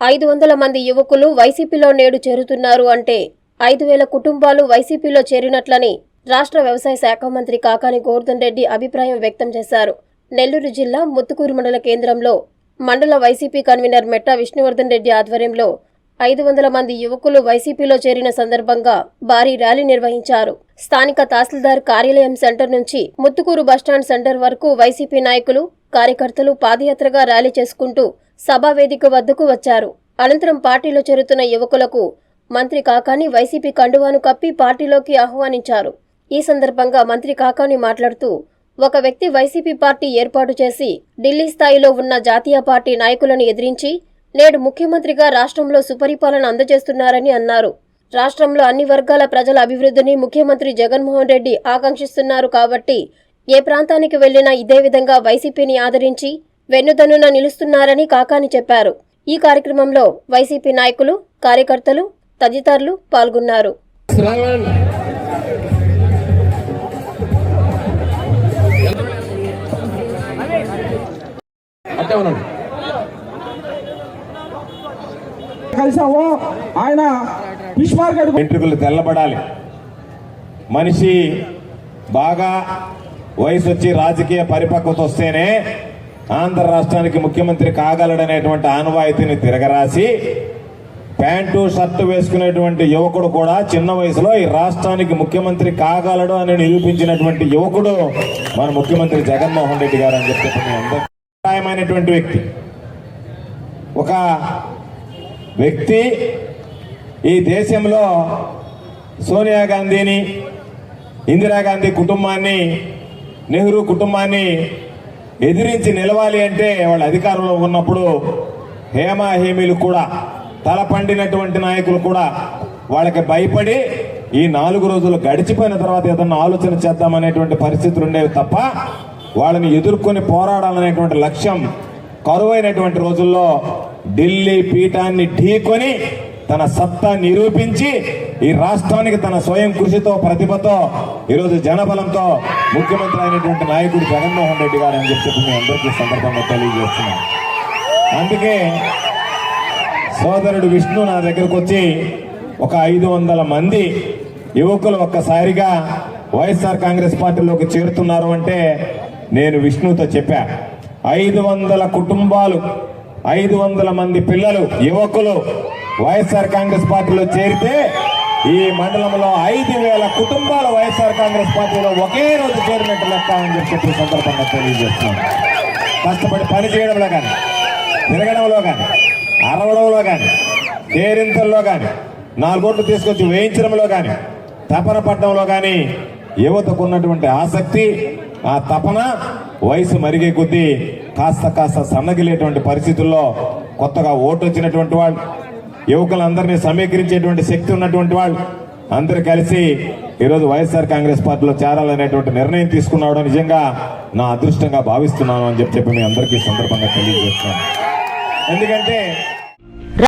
ఐదు వందల మంది యువకులు వైసీపీలో నేడు చేరుతున్నారు అంటే ఐదు వేల కుటుంబాలు వైసీపీలో చేరినట్లని రాష్ట్ర వ్యవసాయ శాఖ మంత్రి కాకాని గోవర్ధన్ రెడ్డి అభిప్రాయం వ్యక్తం చేశారు. నెల్లూరు జిల్లా ముత్తుకూరు మండల కేంద్రంలో మండల వైసీపీ కన్వీనర్ మెట్టా విష్ణువర్ధన్ రెడ్డి ఆధ్వర్యంలో ఐదు వందల మంది యువకులు వైసీపీలో చేరిన సందర్భంగా భారీ ర్యాలీ నిర్వహించారు. స్థానిక తహసీల్దార్ కార్యాలయం సెంటర్ నుంచి ముత్తుకూరు బస్టాండ్ సెంటర్ వరకు వైసీపీ నాయకులు కార్యకర్తలు పాదయాత్రగా ర్యాలీ చేసుకుంటూ సభా వేదిక వద్దకు వచ్చారు. అనంతరం పార్టీలో చేరుతున్న యువకులకు మంత్రి కాకాని వైసీపీ కండువాను కప్పి పార్టీలోకి ఆహ్వానించారు. ఈ సందర్భంగా మంత్రి కాకాని మాట్లాడుతూ ఒక వ్యక్తి వైసీపీ పార్టీ ఏర్పాటు చేసి ఢిల్లీ స్థాయిలో ఉన్న జాతీయ పార్టీ నాయకులను ఎదిరించి నేడు ముఖ్యమంత్రిగా రాష్ట్రంలో సుపరిపాలన అందజేస్తున్నారని అన్నారు. రాష్ట్రంలో అన్ని వర్గాల ప్రజల అభివృద్ధిని ముఖ్యమంత్రి జగన్మోహన్ రెడ్డి ఆకాంక్షిస్తున్నారు కాబట్టి ఏ ప్రాంతానికి వెళ్ళినా ఇదే విధంగా వైసీపీని ఆదరించి వెన్నుదన్నున నిలుస్తున్నారని కాకాని చెప్పారు. ఈ కార్యక్రమంలో వైసీపీ నాయకులు కార్యకర్తలు తదితరులు పాల్గొన్నారు. శ్రవణ్ అట్టే ఉన్నాడు కలిసాము ఆయన ఫిష్ మార్కెట్ వెంట్రుకలు తెల్లబడాలి. మనిషి బాగా వయసు వచ్చి రాజకీయ పరిపక్వత వస్తేనే ఆంధ్ర రాష్ట్రానికి ముఖ్యమంత్రి కాగలడనేటువంటి ఆనవాయితీని తిరగరాసి ప్యాంటు షర్టు వేసుకునేటువంటి యువకుడు కూడా చిన్న వయసులో ఈ రాష్ట్రానికి ముఖ్యమంత్రి కాగలడు అని నిరూపించినటువంటి యువకుడు మన ముఖ్యమంత్రి జగన్మోహన్ రెడ్డి గారు అని చెప్పి అభిప్రాయమైనటువంటి వ్యక్తి. ఒక వ్యక్తి ఈ దేశంలో సోనియా గాంధీని ఇందిరాగాంధీ కుటుంబాన్ని నెహ్రూ కుటుంబాన్ని ఎదిరించి నిలవాలి అంటే వాళ్ళ అధికారంలో ఉన్నప్పుడు హేమాహేమీలు కూడా తల పండినటువంటి నాయకులు కూడా వాళ్ళకి భయపడి ఈ నాలుగు రోజులు గడిచిపోయిన తర్వాత ఏదన్నా ఆలోచన చేద్దామనేటువంటి పరిస్థితులు ఉండేవి తప్ప వాళ్ళని ఎదుర్కొని పోరాడాలనేటువంటి లక్ష్యం కరువైనటువంటి రోజుల్లో ఢిల్లీ పీఠాన్ని ఢీకొని తన సత్తా నిరూపించి ఈ రాష్ట్రానికి తన స్వయం కృషితో ప్రతిభతో ఈరోజు జనబలంతో ముఖ్యమంత్రి అయినటువంటి నాయకుడు జగన్మోహన్ రెడ్డి గారు అని చెప్పి మీ అందరికీ సందర్భంగా తెలియజేస్తున్నాను. అందుకే సోదరుడు విష్ణు నా దగ్గరకు వచ్చి ఒక ఐదు వందల మంది యువకులు ఒక్కసారిగా వైఎస్ఆర్ కాంగ్రెస్ పార్టీలోకి చేరుతున్నారు అంటే నేను విష్ణుతో చెప్పా. ఐదు వందల కుటుంబాలు ఐదు వందల మంది పిల్లలు యువకులు వైఎస్ఆర్ కాంగ్రెస్ పార్టీలో చేరితే ఈ మండలంలో ఐదు వేల కుటుంబాలు వైఎస్ఆర్ కాంగ్రెస్ పార్టీలో ఒకే రోజు చేరినట్టు లెక్క అని చెప్పి ఈ సందర్భంగా తెలియజేస్తున్నాను కష్టపడి పని చేయడంలో కానీ తిరగడంలో కానీ అరవడంలో కానీ కేరింతల్లో కానీ నాలుగోట్లు తీసుకొచ్చి వేయించడంలో కానీ తపన పట్టడంలో కానీ యువతకు ఉన్నటువంటి ఆసక్తి ఆ తపన వయసు మరిగే కొద్దీ కాస్త కాస్త సన్నగిలేటువంటి పరిస్థితుల్లో కొత్తగా ఓటు వచ్చినటువంటి వాళ్ళు యువకులందరినీ సమీకరించేటువంటి శక్తి ఉన్నటువంటి వాళ్ళు అందరూ కలిసి ఈరోజు వైఎస్ఆర్ కాంగ్రెస్ పార్టీలో చేరాలనేటువంటి నిర్ణయం తీసుకున్నాడు. నిజంగా నా అదృష్టంగా భావిస్తున్నాను అని చెప్పి చెప్పి మీ అందరికీ సందర్భంగా తెలియజేస్తున్నాను. ఎందుకంటే